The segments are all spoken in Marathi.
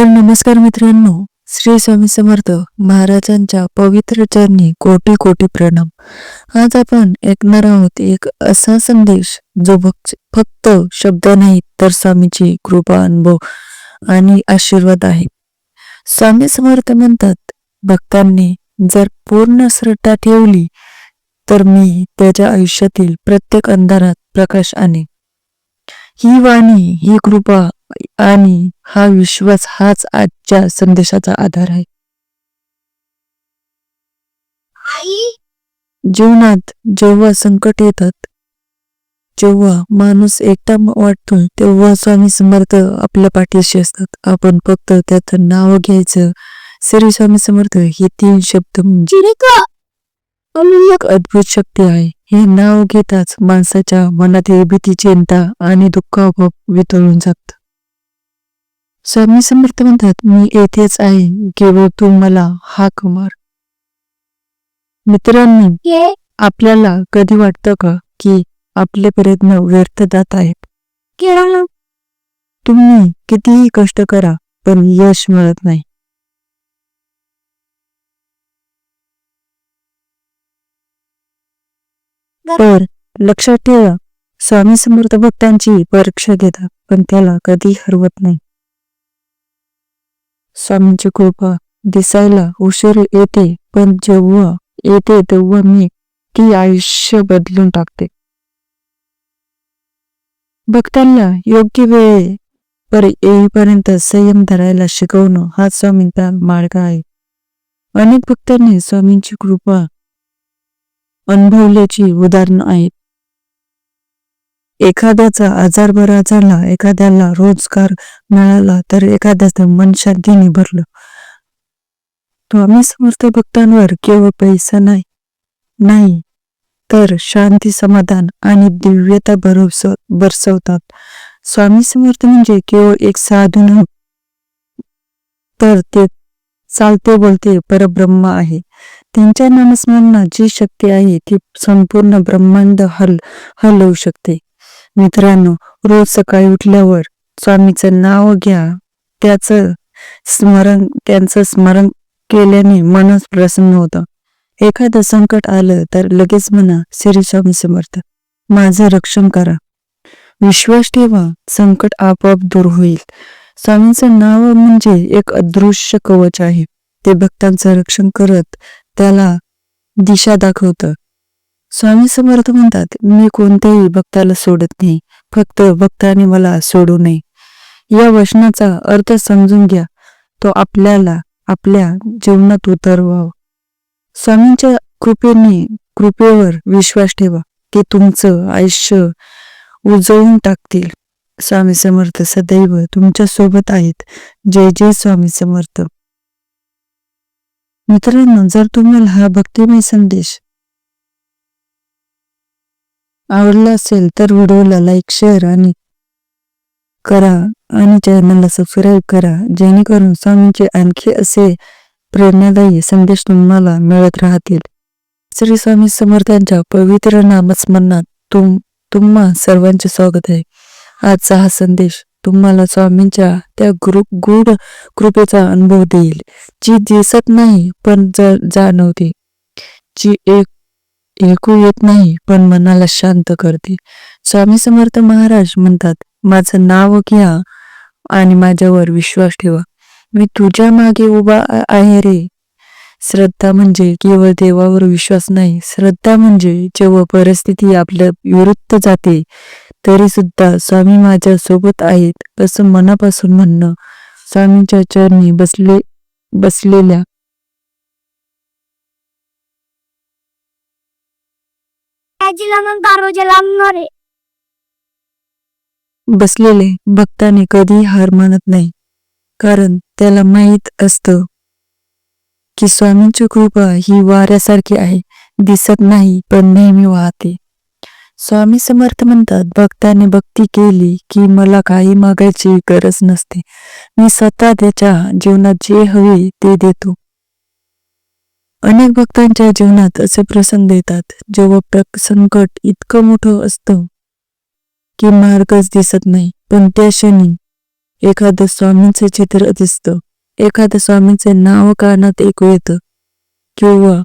तर नमस्कार मित्रांनो श्री स्वामी समर्थ महाराजांच्या पवित्र चरणी कोटी कोटी प्रणाम. आज आपण ऐकणार आहोत एक असा संदेश जो फक्त शब्द नाही तर स्वामीची कृपा अनुभव आणि आशीर्वाद आहे. स्वामी समर्थ म्हणतात भक्तांनी जर पूर्ण श्रद्धा ठेवली तर मी त्याच्या आयुष्यातील प्रत्येक अंधारात प्रकाश आणेन. ही वाणी ही कृपा आणि हा विश्वास हाच आजच्या संदेशाचा आधार आहे. जीवनात जेव्हा संकट येतात जेव्हा माणूस एकटा वाटतो तेव्हा स्वामी समर्थ आपल्या पाठीशी असतात. आपण फक्त त्याचं नाव घ्यायचं. श्री स्वामी समर्थ हे तीन शब्द म्हणजे अद्भुत शक्ती आहे. हे नाव घेताच माणसाच्या मनातील भीती चिंता आणि दुःख आपोआप वितळून जात स्वामी समर्थ म्हणतात मी येथेच आहे केवळ तू मला हाक मार मित्रांनी हे आपल्याला कधी वाटतं का की आपले प्रयत्न व्यर्थ जात आहेत? तुम्ही कितीही कष्ट करा पण यश मिळत नाही. तर लक्षात ठेवा स्वामी समर्थ भक्तांची परीक्षा घेतात पण त्याला कधी हरवत नाही. स्वामींची कृपा दिसायला उशीर येते पण जेव्हा येते तेव्हा मी ती आयुष्य बदलून टाकते. भक्तांना योग्य वेळे पर येईपर्यंत संयम धरायला शिकवणं हा स्वामींचा मार्ग आहे. अनेक भक्तांनी स्वामींची कृपा अनुभवल्याची उदाहरणं आहेत. एखाद्याचा आजार बरा झाला एखाद्याला रोजगार मिळाला तर एखाद्याचं मन शांतीने भरलं. स्वामी समर्थ भक्तांवर केवळ पैसा नाही नाही तर शांती समाधान आणि दिव्यता भरवस बरसवतात. स्वामी समर्थ म्हणजे केवळ एक साधू नव्हे तर ते चालते बोलते परब्रह्म आहे. त्यांच्या नामस्मरणात जी शक्ती आहे ती संपूर्ण ब्रह्मांड हल हलवू शकते. मित्रांनो रोज सकाळी उठल्यावर स्वामीचं नाव घ्या. त्याचं स्मरण त्यांचं स्मरण केल्याने मनच प्रसन्न होतं. एखादं संकट आलं तर लगेच म्हणा श्री स्वामी समर्थ माझं रक्षण करा. विश्वास ठेवा संकट आपोआप दूर होईल. स्वामींचं नाव म्हणजे एक अदृश्य कवच आहे. ते भक्तांचं रक्षण करत त्याला दिशा दाखवतं. स्वामी समर्थ म्हणतात मी कोणत्याही भक्ताला सोडत नाही फक्त भक्ताने मला सोडू नये. या वचनाचा अर्थ समजून घ्या तो आपल्याला आपल्या जीवनात उतरवावा. स्वामींच्या कृपेने कृपेवर विश्वास ठेवा ते तुमचं आयुष्य उजवून टाकतील. स्वामी समर्थ सदैव तुमच्यासोबत आहेत. जय जय स्वामी समर्थ. मित्रांनो जर तुम्हाला हा भक्तिमय संदेश आवडला असेल तर व्हिडिओला लाईक शेअर आणि करा आणि चॅनलला सबस्क्राईब करा जेणेकरून स्वामींचे आणखी असे प्रेरणादायी संदेश तुम्हाला मिळत राहतील. श्री स्वामी समर्थांच्या पवित्र नामस्मरणात तुम तुम्हा सर्वांचे स्वागत आहे. आजचा हा संदेश तुम्हाला स्वामींच्या त्या गुरु गूढ कृपेचा अनुभव देईल जी दिसत नाही पण जाणवते. जी एक ऐकू येत नाही पण मनाला शांत करते. स्वामी समर्थ महाराज म्हणतात माझं नाव घ्या आणि माझ्यावर विश्वास ठेवा. मी तुझ्या मागे उभा आहे रे. श्रद्धा म्हणजे केवळ देवावर विश्वास नाही श्रद्धा म्हणजे जेव्हा परिस्थिती आपल्या विरुद्ध जाते तरी सुद्धा स्वामी माझ्या सोबत आहेत असं मनापासून म्हणणं. स्वामींच्या चरणी बसले बसलेल्या आजीला बसलेले भक्ताने कधी हार मानत नाही कारण त्याला माहीत असतं की स्वामींची कृपा ही वाऱ्यासारखी आहे दिसत नाही पण नेहमी वाहते. स्वामी समर्थ म्हणतात भक्ताने भक्ती केली की मला काही मागायची गरज नसते. मी स्वतः त्याच्या जीवनात जे हवे ते देतो. अनेक भक्तांच्या जीवनात असे प्रसंग येतात जेव्हा संकट इतकं मोठं असतं की मार्गच दिसत नाही. पण त्या क्षणी एखादं स्वामींचं चित्र दिसतं. एखाद्या स्वामींचे नाव कानात ऐकू येतं किंवा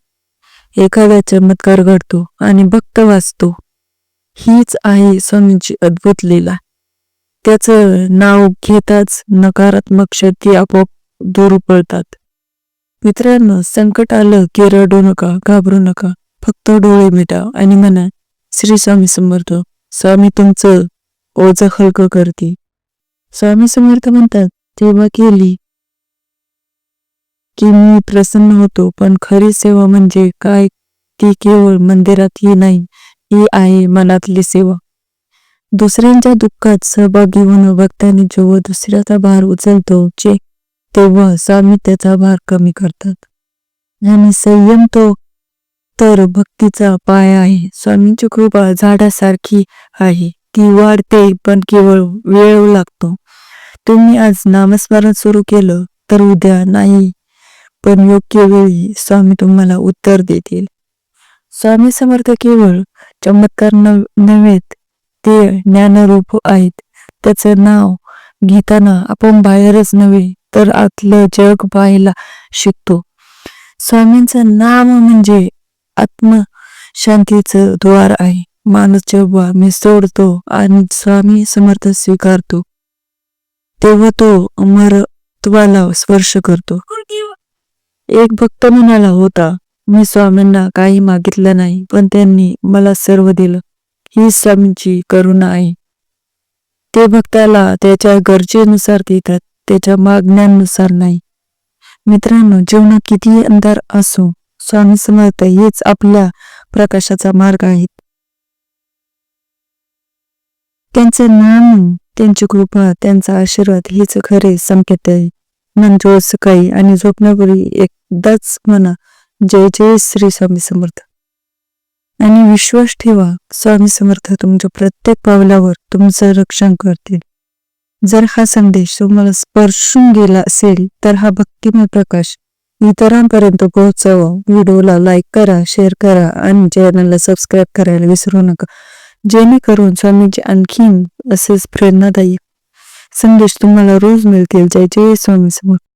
एखादा चमत्कार घडतो आणि भक्त वाचतो. हीच आहे स्वामींची अद्भुत लीला. त्याचं नाव घेताच नकारात्मक शक्ती आपोआप दूर पळतात. मित्रांनो संकट आलं की रडू नका घाबरू नका. फक्त डोळे मिटा आणि म्हणा श्री स्वामी समर्थ स्वामी तुमचं ओझ हलकं करते स्वामी समर्थ म्हणतात तेव्हा केली की मी प्रसन्न होतो पण खरी सेवा म्हणजे काय? ती केवळ मंदिरात ही नाही ही आहे मनातली सेवा. दुसऱ्यांच्या दुःखात सहभागी होणं भक्तांनी जेव्हा दुसऱ्याचा भार उचलतो जे तेव्हा स्वामी त्याचा भार कमी करतात. आणि संयम तो तर भक्तीचा पाय आहे. स्वामींची कृपा झाडासारखी आहे ती वाढते पण केवळ वेळ लागतो. तुम्ही आज नामस्मरण सुरू केलं तर उद्या नाही पण योग्य वेळी स्वामी तुम्हाला उत्तर देतील. स्वामी समर्थ केवळ चमत्कार नव- नव्हेत ते ज्ञानरूप आहेत. त्याचं नाव घेताना आपण बाहेरच नव्हे तर आतलं जग पाहायला शिकतो. स्वामींचं नाम म्हणजे आत्म शांतीचं द्वार आहे. माणूस जेव्हा मी सोडतो आणि स्वामी समर्थ स्वीकारतो तेव्हा तो अमरत्वाला स्पर्श करतो. एक भक्त म्हणाला होता मी स्वामींना काही मागितलं नाही पण त्यांनी मला सर्व दिलं. ही स्वामींची करुणा आहे. ते भक्ताला त्याच्या गरजेनुसार देतात. त्याच्या मागण्यांनुसार नाही. मित्रांनो जीवनात कितीही अंधार असो स्वामी समर्थ हेच आपल्या प्रकाशाचा मार्ग आहेत. त्यांचे नाम त्यांची कृपा त्यांचा आशीर्वाद हेच खरे संकेत आहे. म्हणजे सकाळी आणि झोपण्यापूर्वी एकदाच म्हणा जय जय श्री स्वामी समर्थ. आणि विश्वास ठेवा स्वामी समर्थ तुमच्या प्रत्येक पावलावर तुमचं रक्षण करतील. जर हा संदेश तुम्हाला स्पर्शून गेला असेल तर हा भक्तिमय प्रकाश. इतरांपर्यंत पोहोचवा. व्हिडिओला लाईक करा शेअर करा आणि चॅनलला सबस्क्राईब करायला विसरू नका. जेणेकरून स्वामीजी आणखीन असेच प्रेरणादायी संदेश तुम्हाला रोज मिळतील. जय जय स्वामी समोर